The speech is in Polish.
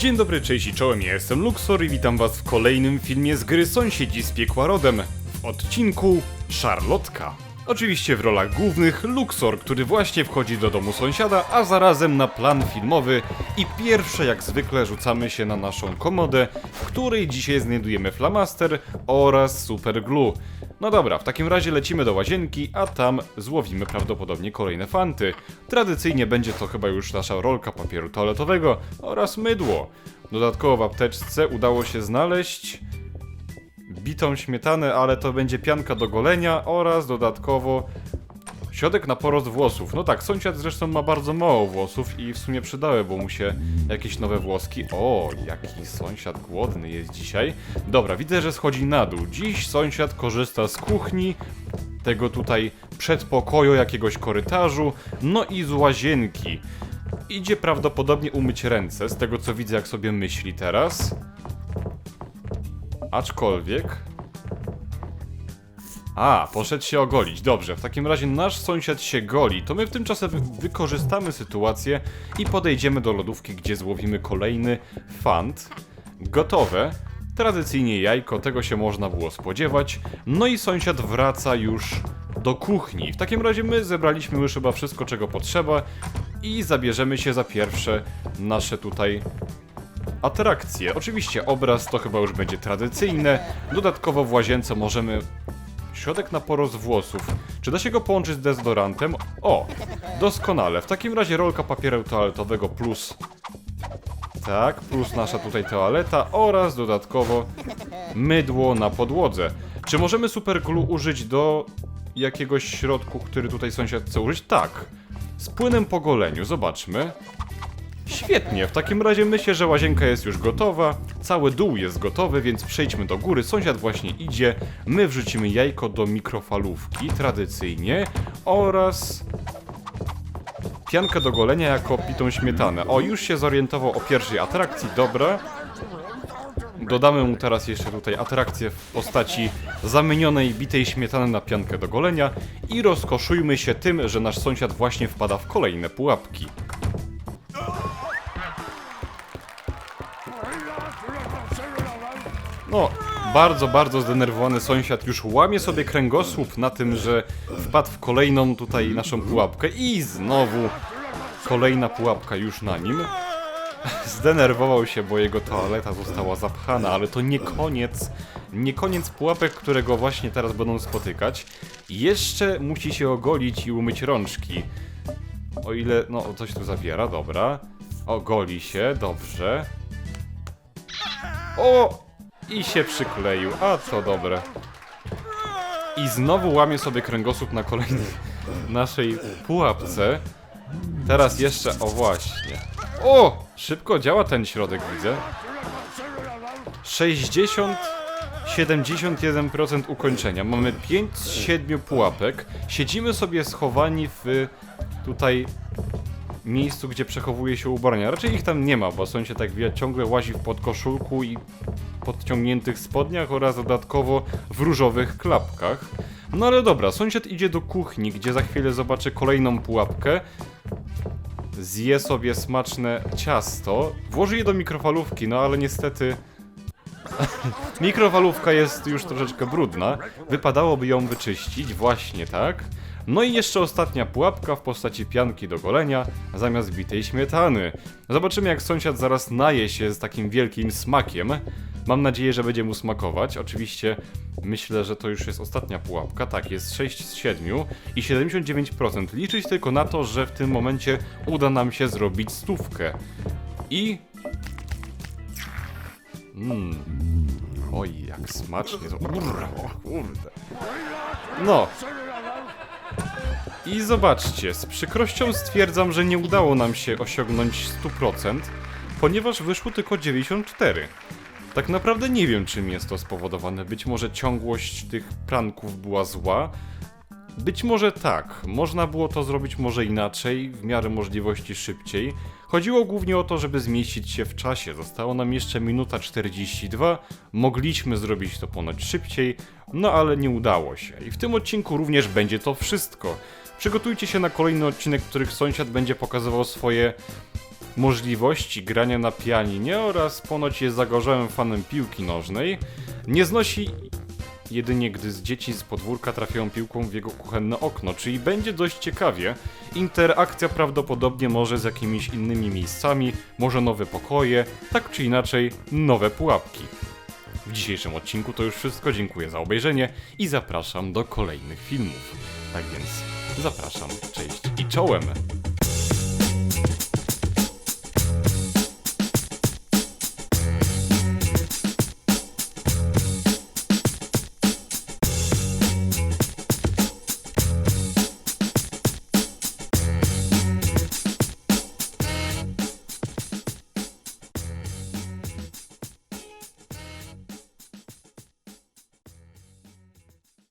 Dzień dobry, cześć i czołem, ja jestem Luxor i witam was w kolejnym filmie z gry Sąsiedzi z piekła rodem w odcinku Szarlotka. Oczywiście w rolach głównych Luxor, który właśnie wchodzi do domu sąsiada, a zarazem na plan filmowy i pierwsze jak zwykle rzucamy się na naszą komodę, w której dzisiaj znajdujemy flamaster oraz super glue. No dobra, w takim razie lecimy do łazienki, a tam złowimy prawdopodobnie kolejne fanty. Tradycyjnie będzie to chyba już nasza rolka papieru toaletowego oraz mydło. Dodatkowo w apteczce udało się znaleźć bitą śmietanę, ale to będzie pianka do golenia oraz dodatkowo środek na porost włosów. No tak, sąsiad zresztą ma bardzo mało włosów i w sumie przydały, bo mu się jakieś nowe włoski. O, jaki sąsiad głodny jest dzisiaj. Dobra, widzę, że schodzi na dół. Dziś sąsiad korzysta z kuchni, tego tutaj przedpokoju, jakiegoś korytarzu, no i z łazienki. Idzie prawdopodobnie umyć ręce, z tego co widzę, jak sobie myśli teraz. Aczkolwiek. A, poszedł się ogolić. Dobrze, w takim razie nasz sąsiad się goli. To my w tym czasie wy wykorzystamy sytuację i podejdziemy do lodówki, gdzie złowimy kolejny fant. Gotowe. Tradycyjnie jajko, tego się można było spodziewać. No i sąsiad wraca już do kuchni. W takim razie my zebraliśmy już chyba wszystko, czego potrzeba i zabierzemy się za pierwsze nasze tutaj atrakcje. Oczywiście obraz to chyba już będzie tradycyjne. Dodatkowo w łazience możemy środek na porost włosów. Czy da się go połączyć z dezodorantem? O, doskonale. W takim razie rolka papieru toaletowego plus tak, plus nasza tutaj toaleta oraz dodatkowo mydło na podłodze. Czy możemy super glue użyć do jakiegoś środku, który tutaj sąsiad chce użyć? Tak. Z płynem po goleniu, zobaczmy. Świetnie, w takim razie myślę, że łazienka jest już gotowa, cały dół jest gotowy, więc przejdźmy do góry. Sąsiad właśnie idzie, my wrzucimy jajko do mikrofalówki, tradycyjnie, oraz piankę do golenia jako pitą śmietanę. O, już się zorientował o pierwszej atrakcji, dobra. Dodamy mu teraz jeszcze tutaj atrakcję w postaci zamienionej bitej śmietany na piankę do golenia i rozkoszujmy się tym, że nasz sąsiad właśnie wpada w kolejne pułapki. No, bardzo, bardzo zdenerwowany sąsiad już łamie sobie kręgosłup na tym, że wpadł w kolejną tutaj naszą pułapkę i znowu kolejna pułapka już na nim. Zdenerwował się, bo jego toaleta została zapchana, ale to nie koniec, nie koniec pułapek, które go właśnie teraz będą spotykać. Jeszcze musi się ogolić i umyć rączki. O ile, no coś tu zabiera, dobra. Ogoli się, dobrze. O! I się przykleił, a to dobre. I znowu łamie sobie kręgosłup na kolejnej naszej pułapce. Teraz jeszcze, o właśnie. O! Szybko działa ten środek, widzę. 60... 71% ukończenia. Mamy 5 z 7 pułapek. Siedzimy sobie schowani w tutaj miejscu, gdzie przechowuje się ubrania. Raczej ich tam nie ma, bo sąsiad tak wie, ciągle łazi w podkoszulku i podciągniętych spodniach oraz dodatkowo w różowych klapkach. No ale dobra, sąsiad idzie do kuchni, gdzie za chwilę zobaczy kolejną pułapkę. Zje sobie smaczne ciasto, włoży je do mikrofalówki, no ale niestety mikrofalówka jest już troszeczkę brudna. Wypadałoby ją wyczyścić, właśnie tak. No i jeszcze ostatnia pułapka w postaci pianki do golenia zamiast bitej śmietany. Zobaczymy jak sąsiad zaraz naje się z takim wielkim smakiem. Mam nadzieję, że będzie mu smakować. Oczywiście myślę, że to już jest ostatnia pułapka. Tak, jest 6 z 7 i 79%. Liczyć tylko na to, że w tym momencie uda nam się zrobić stówkę. I... Mmm. Oj, jak smacznie. to- Urra, kurde. No, i zobaczcie, z przykrością stwierdzam, że nie udało nam się osiągnąć 100%, ponieważ wyszło tylko 94. Tak naprawdę nie wiem, czym jest to spowodowane. Być może ciągłość tych pranków była zła. Być może tak, można było to zrobić może inaczej, w miarę możliwości szybciej. Chodziło głównie o to, żeby zmieścić się w czasie. Zostało nam jeszcze minuta 42, mogliśmy zrobić to ponoć szybciej, no ale nie udało się. I w tym odcinku również będzie to wszystko. Przygotujcie się na kolejny odcinek, w których sąsiad będzie pokazywał swoje możliwości grania na pianinie oraz ponoć jest zagorzałym fanem piłki nożnej. Nie znosi jedynie gdy z dzieci z podwórka trafiają piłką w jego kuchenne okno, czyli będzie dość ciekawie. Interakcja prawdopodobnie może z jakimiś innymi miejscami, może nowe pokoje, tak czy inaczej nowe pułapki. W dzisiejszym odcinku to już wszystko, dziękuję za obejrzenie i zapraszam do kolejnych filmów. Tak więc zapraszam, cześć i czołem!